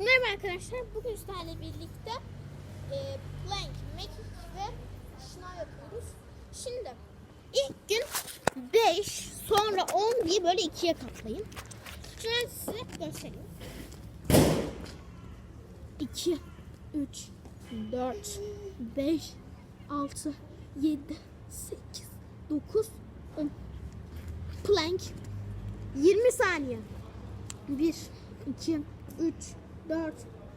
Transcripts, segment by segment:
Merhaba arkadaşlar. Bugün sizlerle birlikte e, plank, mekik ve şınav yapıyoruz. Şimdi ilk gün 5 sonra 10 diye böyle ikiye katlayın. Şimdi size göstereyim. 2, 3, 4, 5, 6, 7, 8, 9, 10. Plank 20 saniye. 1, 2, 3, 4,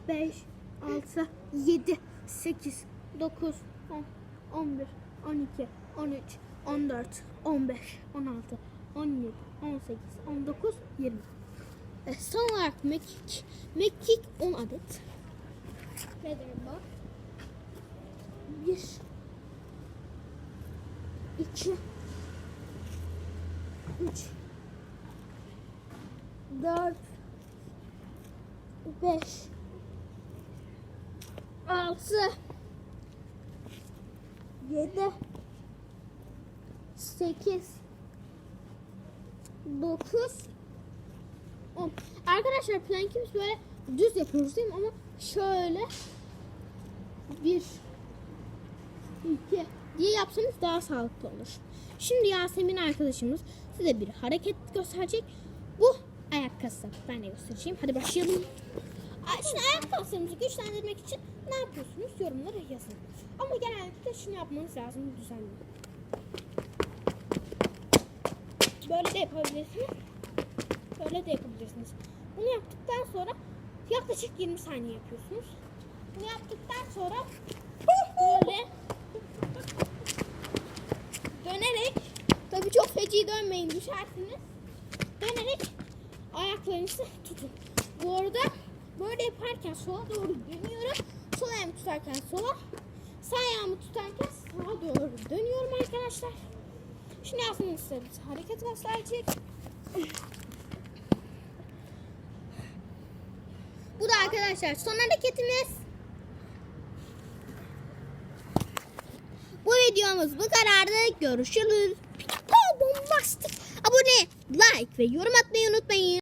5, 6, 7, 8, 9, 10, 11, 12, 13, 14, 15, 16, 17, 18, 19, 20. E, son olarak mekik. Mekik 10 adet. Nedir bu? 1 2 3 4 5 6 7 8 9 10 Arkadaşlar plankimiz böyle düz yapıyoruz değil mi? Ama şöyle 1 2 diye yapsanız daha sağlıklı olur. Şimdi Yasemin arkadaşımız size bir hareket gösterecek. Bu ayak kası. Ben de göstereceğim. Hadi başlayalım. Şimdi ayak kaslarımızı güçlendirmek için ne yapıyorsunuz? Yorumlara yazın. Ama genellikle şunu yapmanız lazım düzenli. Böyle de yapabilirsiniz. Böyle de yapabilirsiniz. Bunu yaptıktan sonra yaklaşık 20 saniye yapıyorsunuz. Bunu yaptıktan sonra böyle dönerek tabii çok feci dönmeyin düşersiniz. Dönerek ayaklarınızı tutun. Bu arada böyle yaparken sola doğru dönüyorum. Sol ayağımı tutarken sola, sağ ayağımı tutarken sağa doğru dönüyorum arkadaşlar. Şimdi aslında bir hareket gösterecek. Bu da arkadaşlar son hareketimiz. Bu videomuz bu kadardı. Görüşürüz. Bombastik. Abone, like ve yorum atmayı unutmayın.